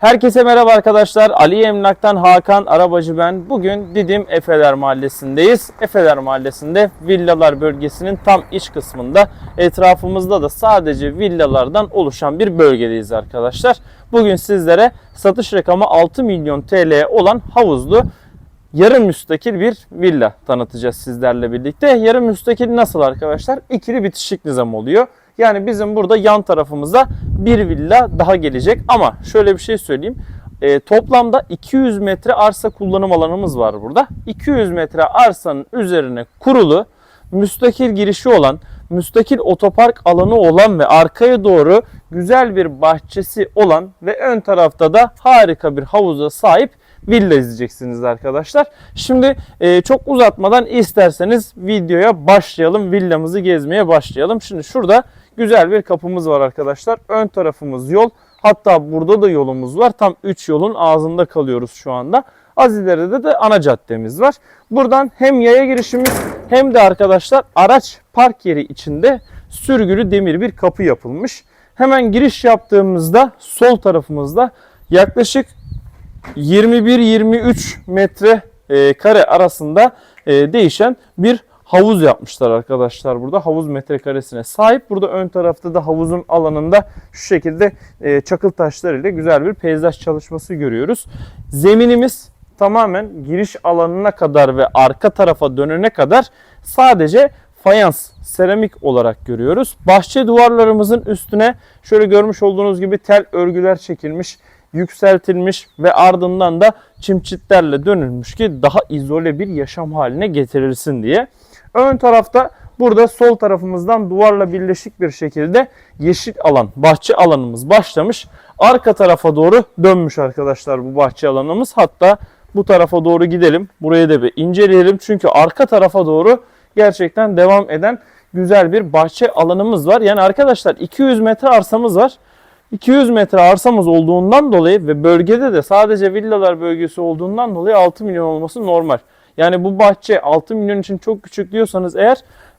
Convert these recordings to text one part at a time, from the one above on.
Herkese merhaba arkadaşlar. Ali Emlak'tan Hakan Arabacı ben. Bugün Didim Efeler Mahallesi'ndeyiz. Efeler Mahallesi'nde villalar bölgesinin tam iç kısmında etrafımızda da sadece villalardan oluşan bir bölgedeyiz arkadaşlar. Bugün sizlere satış rakamı 6 milyon TL olan havuzlu yarım müstakil bir villa tanıtacağız sizlerle birlikte. Yarım müstakil nasıl arkadaşlar? İkili bitişik nizam oluyor. Yani bizim burada yan tarafımıza bir villa daha gelecek ama şöyle bir şey söyleyeyim. E, toplamda 200 metre arsa kullanım alanımız var burada. 200 metre arsanın üzerine kurulu, müstakil girişi olan, müstakil otopark alanı olan ve arkaya doğru güzel bir bahçesi olan ve ön tarafta da harika bir havuza sahip villa izleyeceksiniz arkadaşlar. Şimdi e, çok uzatmadan isterseniz videoya başlayalım. Villamızı gezmeye başlayalım. Şimdi şurada güzel bir kapımız var arkadaşlar. Ön tarafımız yol. Hatta burada da yolumuz var. Tam 3 yolun ağzında kalıyoruz şu anda. Az ileride de ana caddemiz var. Buradan hem yaya girişimiz hem de arkadaşlar araç park yeri içinde sürgülü demir bir kapı yapılmış. Hemen giriş yaptığımızda sol tarafımızda yaklaşık 21-23 metre e, kare arasında e, değişen bir havuz yapmışlar arkadaşlar burada. Havuz metrekaresine sahip. Burada ön tarafta da havuzun alanında şu şekilde e, çakıl taşlarıyla güzel bir peyzaj çalışması görüyoruz. Zeminimiz tamamen giriş alanına kadar ve arka tarafa dönene kadar sadece fayans, seramik olarak görüyoruz. Bahçe duvarlarımızın üstüne şöyle görmüş olduğunuz gibi tel örgüler çekilmiş yükseltilmiş ve ardından da çimçitlerle dönülmüş ki daha izole bir yaşam haline getirilsin diye. Ön tarafta burada sol tarafımızdan duvarla birleşik bir şekilde yeşil alan, bahçe alanımız başlamış. Arka tarafa doğru dönmüş arkadaşlar bu bahçe alanımız. Hatta bu tarafa doğru gidelim. Burayı da bir inceleyelim. Çünkü arka tarafa doğru gerçekten devam eden güzel bir bahçe alanımız var. Yani arkadaşlar 200 metre arsamız var. 200 metre arsamız olduğundan dolayı ve bölgede de sadece villalar bölgesi olduğundan dolayı 6 milyon olması normal. Yani bu bahçe 6 milyon için çok küçük diyorsanız eğer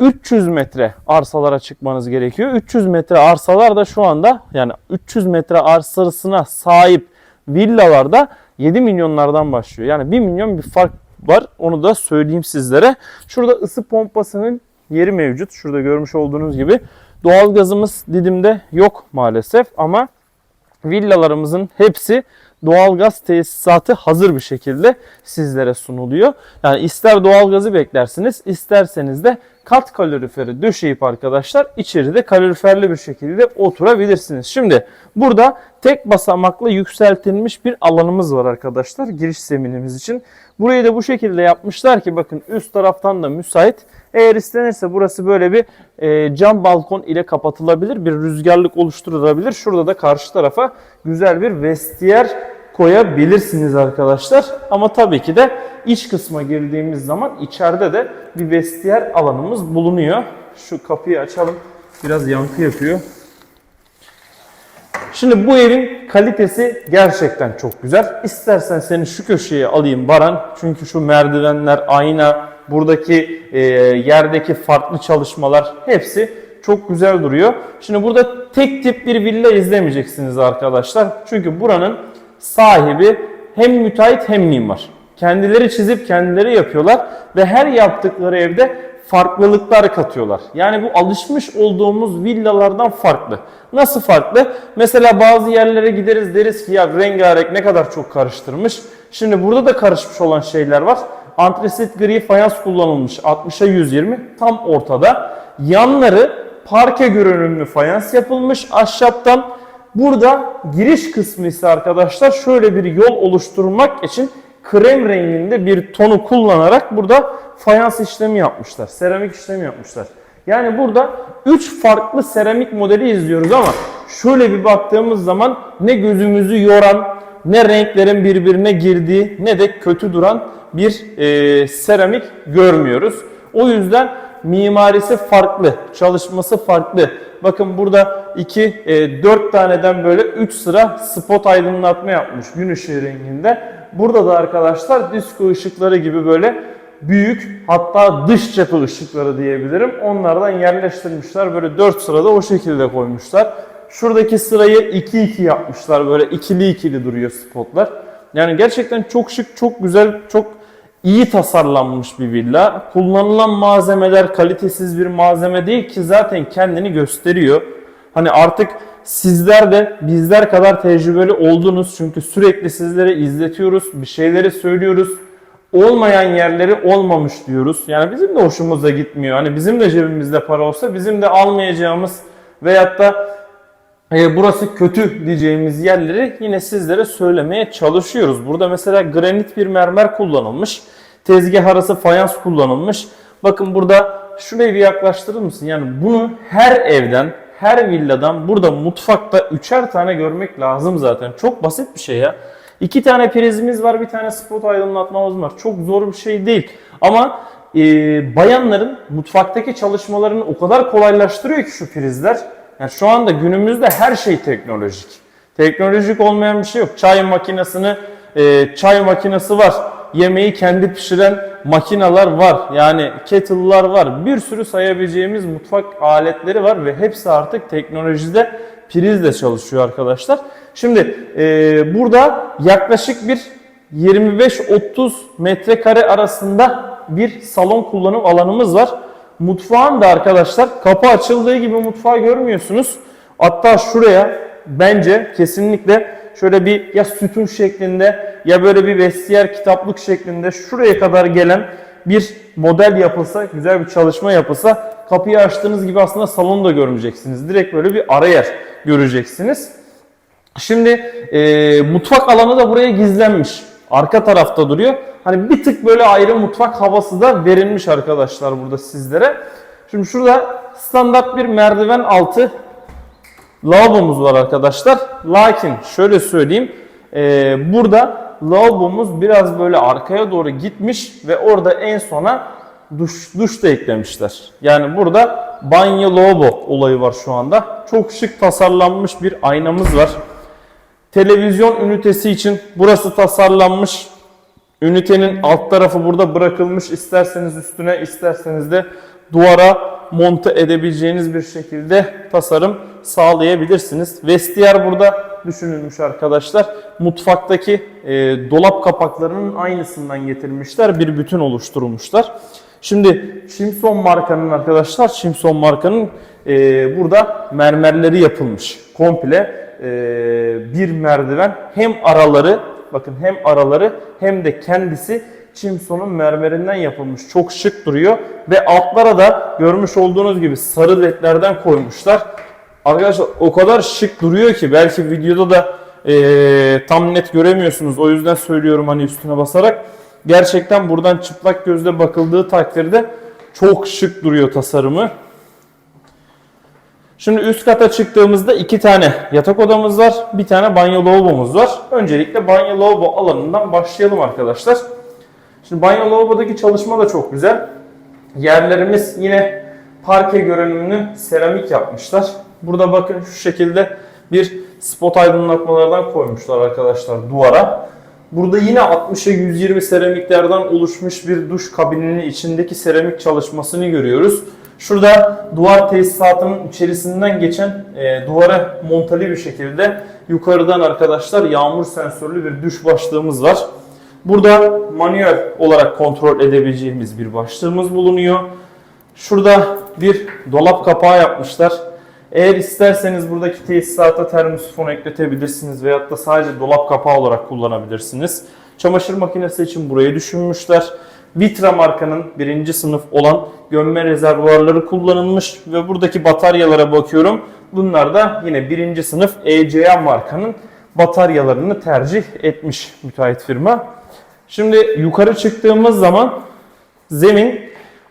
300 metre arsalara çıkmanız gerekiyor. 300 metre arsalar da şu anda yani 300 metre arsasına sahip villalarda 7 milyonlardan başlıyor. Yani 1 milyon bir fark var. Onu da söyleyeyim sizlere. Şurada ısı pompasının yeri mevcut. Şurada görmüş olduğunuz gibi. Doğalgazımız Didim'de yok maalesef ama villalarımızın hepsi doğalgaz tesisatı hazır bir şekilde sizlere sunuluyor. Yani ister doğalgazı beklersiniz, isterseniz de kat kaloriferi döşeyip arkadaşlar içeride kaloriferli bir şekilde oturabilirsiniz. Şimdi burada tek basamaklı yükseltilmiş bir alanımız var arkadaşlar giriş zeminimiz için. Burayı da bu şekilde yapmışlar ki bakın üst taraftan da müsait. Eğer istenirse burası böyle bir e, cam balkon ile kapatılabilir. Bir rüzgarlık oluşturulabilir. Şurada da karşı tarafa güzel bir vestiyer koyabilirsiniz arkadaşlar. Ama tabii ki de iç kısma girdiğimiz zaman içeride de bir vestiyer alanımız bulunuyor. Şu kapıyı açalım. Biraz yankı yapıyor. Şimdi bu evin kalitesi gerçekten çok güzel. İstersen seni şu köşeye alayım Baran. Çünkü şu merdivenler, ayna, buradaki e, yerdeki farklı çalışmalar hepsi çok güzel duruyor. Şimdi burada tek tip bir villa izlemeyeceksiniz arkadaşlar. Çünkü buranın sahibi hem müteahhit hem mimar. Kendileri çizip kendileri yapıyorlar ve her yaptıkları evde farklılıklar katıyorlar. Yani bu alışmış olduğumuz villalardan farklı. Nasıl farklı? Mesela bazı yerlere gideriz deriz ki ya rengarenk ne kadar çok karıştırmış. Şimdi burada da karışmış olan şeyler var. Antresit gri fayans kullanılmış 60'a 120 tam ortada. Yanları parke görünümlü fayans yapılmış ahşaptan. Burada giriş kısmı ise arkadaşlar şöyle bir yol oluşturmak için krem renginde bir tonu kullanarak burada fayans işlemi yapmışlar. Seramik işlemi yapmışlar. Yani burada 3 farklı seramik modeli izliyoruz ama şöyle bir baktığımız zaman ne gözümüzü yoran, ne renklerin birbirine girdiği ne de kötü duran bir e, seramik görmüyoruz. O yüzden mimarisi farklı, çalışması farklı. Bakın burada 2 e, 4 taneden böyle 3 sıra spot aydınlatma yapmış gün ışığı renginde. Burada da arkadaşlar disco ışıkları gibi böyle büyük hatta dış cephe ışıkları diyebilirim. Onlardan yerleştirmişler. Böyle 4 sırada o şekilde koymuşlar. Şuradaki sırayı 2-2 yapmışlar. Böyle ikili ikili duruyor spotlar. Yani gerçekten çok şık, çok güzel, çok iyi tasarlanmış bir villa. Kullanılan malzemeler kalitesiz bir malzeme değil ki zaten kendini gösteriyor. Hani artık sizler de bizler kadar tecrübeli oldunuz. Çünkü sürekli sizlere izletiyoruz, bir şeyleri söylüyoruz. Olmayan yerleri olmamış diyoruz. Yani bizim de hoşumuza gitmiyor. Hani bizim de cebimizde para olsa bizim de almayacağımız veyahut da e, burası kötü diyeceğimiz yerleri yine sizlere söylemeye çalışıyoruz. Burada mesela granit bir mermer kullanılmış. Tezgah arası fayans kullanılmış. Bakın burada şurayı bir yaklaştırır mısın? Yani bunu her evden, her villadan burada mutfakta üçer tane görmek lazım zaten. Çok basit bir şey ya. İki tane prizimiz var, bir tane spot aydınlatmamız var. Çok zor bir şey değil. Ama e, bayanların mutfaktaki çalışmalarını o kadar kolaylaştırıyor ki şu prizler. Yani şu anda günümüzde her şey teknolojik. Teknolojik olmayan bir şey yok. Çay makinesini, e, çay makinesi var. Yemeği kendi pişiren makineler var. Yani kettle'lar var. Bir sürü sayabileceğimiz mutfak aletleri var ve hepsi artık teknolojide prizle çalışıyor arkadaşlar. Şimdi e, burada yaklaşık bir 25-30 metrekare arasında bir salon kullanım alanımız var. Mutfağın da arkadaşlar kapı açıldığı gibi mutfağı görmüyorsunuz. Hatta şuraya bence kesinlikle şöyle bir ya sütun şeklinde ya böyle bir vestiyer kitaplık şeklinde şuraya kadar gelen bir model yapılsa, güzel bir çalışma yapılsa kapıyı açtığınız gibi aslında salonu da görmeyeceksiniz. Direkt böyle bir ara yer göreceksiniz. Şimdi e, mutfak alanı da buraya gizlenmiş. Arka tarafta duruyor. Hani bir tık böyle ayrı mutfak havası da verilmiş arkadaşlar burada sizlere. Şimdi şurada standart bir merdiven altı lavabomuz var arkadaşlar. Lakin şöyle söyleyeyim. e, burada lavabomuz biraz böyle arkaya doğru gitmiş ve orada en sona duş, duş da eklemişler. Yani burada banyo lavabo olayı var şu anda. Çok şık tasarlanmış bir aynamız var. Televizyon ünitesi için burası tasarlanmış. Ünitenin alt tarafı burada bırakılmış. İsterseniz üstüne isterseniz de duvara monte edebileceğiniz bir şekilde tasarım sağlayabilirsiniz. Vestiyer burada düşünülmüş arkadaşlar. Mutfaktaki e, dolap kapaklarının aynısından getirmişler. Bir bütün oluşturmuşlar. Şimdi Simpson markanın arkadaşlar, Simpson markanın e, burada mermerleri yapılmış. Komple bir merdiven hem araları bakın hem araları hem de kendisi Chimson'un mermerinden yapılmış. Çok şık duruyor ve altlara da görmüş olduğunuz gibi sarı ledlerden koymuşlar. Arkadaşlar o kadar şık duruyor ki belki videoda da e, tam net göremiyorsunuz. O yüzden söylüyorum hani üstüne basarak. Gerçekten buradan çıplak gözle bakıldığı takdirde çok şık duruyor tasarımı. Şimdi üst kata çıktığımızda iki tane yatak odamız var. Bir tane banyo lavabomuz var. Öncelikle banyo lavabo alanından başlayalım arkadaşlar. Şimdi banyo lavabodaki çalışma da çok güzel. Yerlerimiz yine parke görünümlü seramik yapmışlar. Burada bakın şu şekilde bir spot aydınlatmalardan koymuşlar arkadaşlar duvara. Burada yine 60'a 120 seramiklerden oluşmuş bir duş kabininin içindeki seramik çalışmasını görüyoruz. Şurada duvar tesisatının içerisinden geçen e, duvara montalı bir şekilde yukarıdan arkadaşlar yağmur sensörlü bir duş başlığımız var. Burada manuel olarak kontrol edebileceğimiz bir başlığımız bulunuyor. Şurada bir dolap kapağı yapmışlar. Eğer isterseniz buradaki tesisata termosifon ekletebilirsiniz veyahut da sadece dolap kapağı olarak kullanabilirsiniz. Çamaşır makinesi için burayı düşünmüşler. Vitra markanın birinci sınıf olan gömme rezervuarları kullanılmış ve buradaki bataryalara bakıyorum. Bunlar da yine birinci sınıf ECA markanın bataryalarını tercih etmiş müteahhit firma. Şimdi yukarı çıktığımız zaman zemin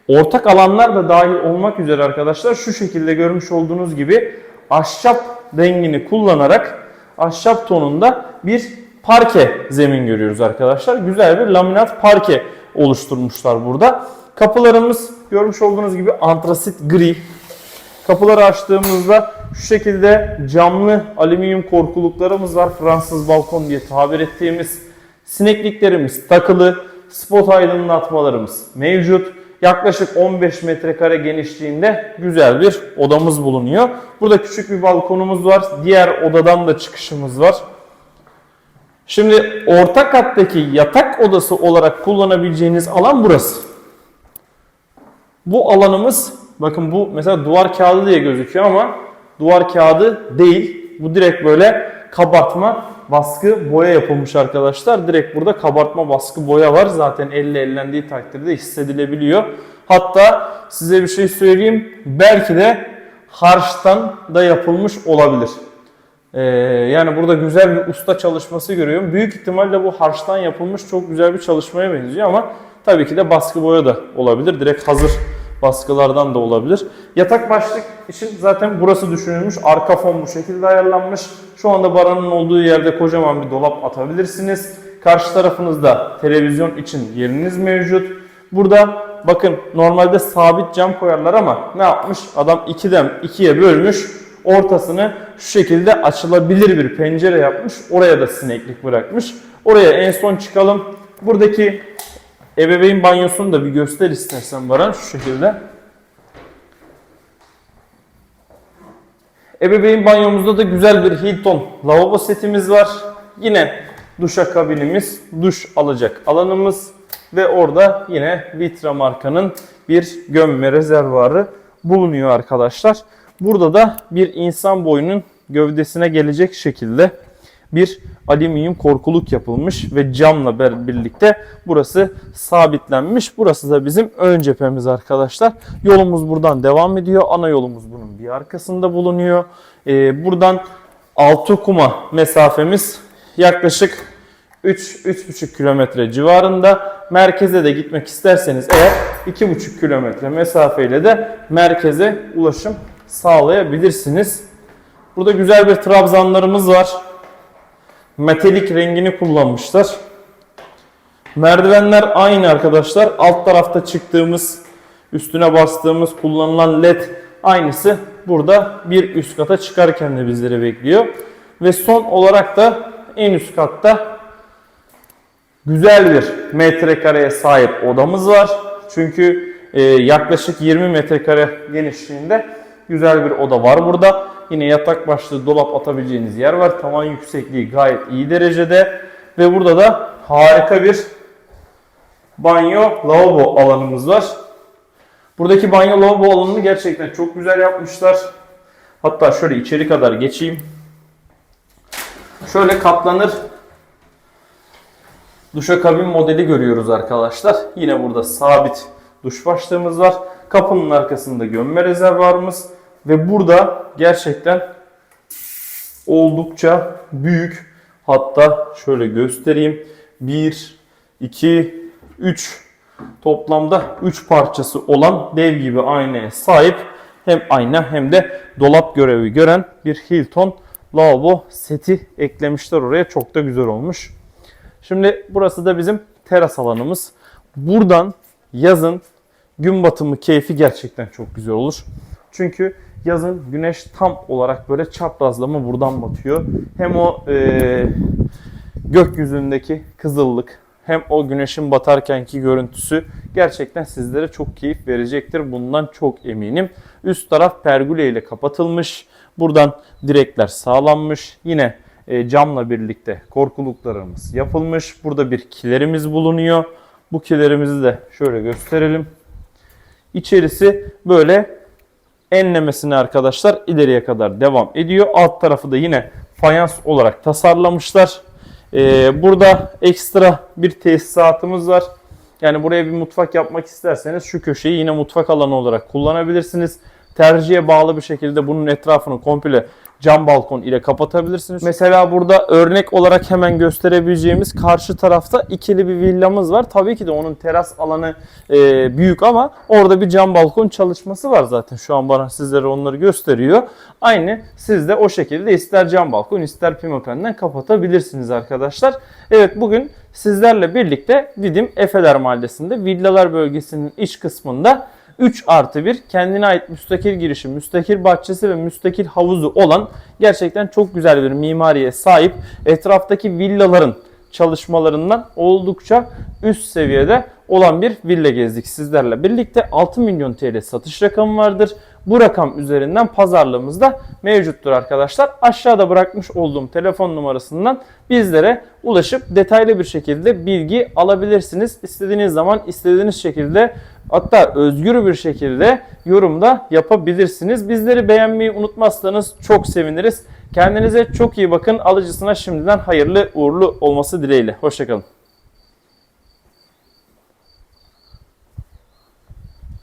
ortak alanlar da dahil olmak üzere arkadaşlar şu şekilde görmüş olduğunuz gibi ahşap rengini kullanarak ahşap tonunda bir parke zemin görüyoruz arkadaşlar. Güzel bir laminat parke oluşturmuşlar burada. Kapılarımız görmüş olduğunuz gibi antrasit gri. Kapıları açtığımızda şu şekilde camlı alüminyum korkuluklarımız var. Fransız balkon diye tabir ettiğimiz sinekliklerimiz takılı, spot aydınlatmalarımız mevcut. yaklaşık 15 metrekare genişliğinde güzel bir odamız bulunuyor. Burada küçük bir balkonumuz var. Diğer odadan da çıkışımız var. Şimdi orta kattaki yatak odası olarak kullanabileceğiniz alan burası. Bu alanımız bakın bu mesela duvar kağıdı diye gözüküyor ama duvar kağıdı değil. Bu direkt böyle kabartma baskı boya yapılmış arkadaşlar. Direkt burada kabartma baskı boya var. Zaten elle ellendiği takdirde hissedilebiliyor. Hatta size bir şey söyleyeyim. Belki de harçtan da yapılmış olabilir. Ee, yani burada güzel bir usta çalışması görüyorum. Büyük ihtimalle bu harçtan yapılmış çok güzel bir çalışmaya benziyor ama tabii ki de baskı boya da olabilir. Direkt hazır baskılardan da olabilir. Yatak başlık için zaten burası düşünülmüş. Arka fon bu şekilde ayarlanmış. Şu anda baranın olduğu yerde kocaman bir dolap atabilirsiniz. Karşı tarafınızda televizyon için yeriniz mevcut. Burada bakın normalde sabit cam koyarlar ama ne yapmış? Adam 2'den 2'ye bölmüş. Ortasını şu şekilde açılabilir bir pencere yapmış. Oraya da sineklik bırakmış. Oraya en son çıkalım. Buradaki ebeveyn banyosunu da bir göster istersen Baran şu şekilde. Ebeveyn banyomuzda da güzel bir Hilton lavabo setimiz var. Yine duşa kabinimiz, duş alacak alanımız ve orada yine Vitra markanın bir gömme rezervuarı bulunuyor arkadaşlar. Burada da bir insan boyunun gövdesine gelecek şekilde bir alüminyum korkuluk yapılmış ve camla birlikte burası sabitlenmiş. Burası da bizim ön cephemiz arkadaşlar. Yolumuz buradan devam ediyor. Ana yolumuz bunun bir arkasında bulunuyor. Ee, buradan Altıkuma mesafemiz yaklaşık 3-3,5 kilometre civarında. Merkeze de gitmek isterseniz eğer 2,5 kilometre mesafeyle de merkeze ulaşım sağlayabilirsiniz. Burada güzel bir trabzanlarımız var. Metalik rengini kullanmışlar. Merdivenler aynı arkadaşlar. Alt tarafta çıktığımız, üstüne bastığımız kullanılan led aynısı burada bir üst kata çıkarken de bizleri bekliyor. Ve son olarak da en üst katta güzel bir metrekareye sahip odamız var. Çünkü e, yaklaşık 20 metrekare genişliğinde güzel bir oda var burada. Yine yatak başlığı dolap atabileceğiniz yer var. Tavan yüksekliği gayet iyi derecede. Ve burada da harika bir banyo lavabo alanımız var. Buradaki banyo lavabo alanını gerçekten çok güzel yapmışlar. Hatta şöyle içeri kadar geçeyim. Şöyle katlanır duşakabin modeli görüyoruz arkadaşlar. Yine burada sabit duş başlığımız var. Kapının arkasında gömme rezervuarımız ve burada gerçekten oldukça büyük. Hatta şöyle göstereyim. 1 2 3 toplamda 3 parçası olan dev gibi aynaya sahip hem ayna hem de dolap görevi gören bir Hilton lavabo seti eklemişler oraya. Çok da güzel olmuş. Şimdi burası da bizim teras alanımız. Buradan yazın gün batımı keyfi gerçekten çok güzel olur. Çünkü yazın güneş tam olarak böyle çaprazlama buradan batıyor. Hem o e, gökyüzündeki kızıllık hem o güneşin batarkenki görüntüsü gerçekten sizlere çok keyif verecektir. Bundan çok eminim. Üst taraf pergüle ile kapatılmış. Buradan direkler sağlanmış. Yine e, camla birlikte korkuluklarımız yapılmış. Burada bir kilerimiz bulunuyor. Bu kilerimizi de şöyle gösterelim. İçerisi böyle enlemesine arkadaşlar ileriye kadar devam ediyor. Alt tarafı da yine fayans olarak tasarlamışlar. Ee, burada ekstra bir tesisatımız var. Yani buraya bir mutfak yapmak isterseniz şu köşeyi yine mutfak alanı olarak kullanabilirsiniz. Tercihe bağlı bir şekilde bunun etrafını komple cam balkon ile kapatabilirsiniz. Mesela burada örnek olarak hemen gösterebileceğimiz karşı tarafta ikili bir villamız var. Tabii ki de onun teras alanı e, büyük ama orada bir cam balkon çalışması var zaten. Şu an bana sizlere onları gösteriyor. Aynı siz de o şekilde ister cam balkon ister pimopenden kapatabilirsiniz arkadaşlar. Evet bugün sizlerle birlikte Didim Efeler Mahallesi'nde villalar bölgesinin iç kısmında 3 artı 1 kendine ait müstakil girişi, müstakil bahçesi ve müstakil havuzu olan gerçekten çok güzel bir mimariye sahip etraftaki villaların çalışmalarından oldukça üst seviyede olan bir villa gezdik sizlerle birlikte. 6 milyon TL satış rakamı vardır. Bu rakam üzerinden pazarlığımız da mevcuttur arkadaşlar. Aşağıda bırakmış olduğum telefon numarasından bizlere ulaşıp detaylı bir şekilde bilgi alabilirsiniz. İstediğiniz zaman istediğiniz şekilde hatta özgür bir şekilde yorumda yapabilirsiniz. Bizleri beğenmeyi unutmazsanız çok seviniriz. Kendinize çok iyi bakın. Alıcısına şimdiden hayırlı uğurlu olması dileğiyle. Hoşçakalın.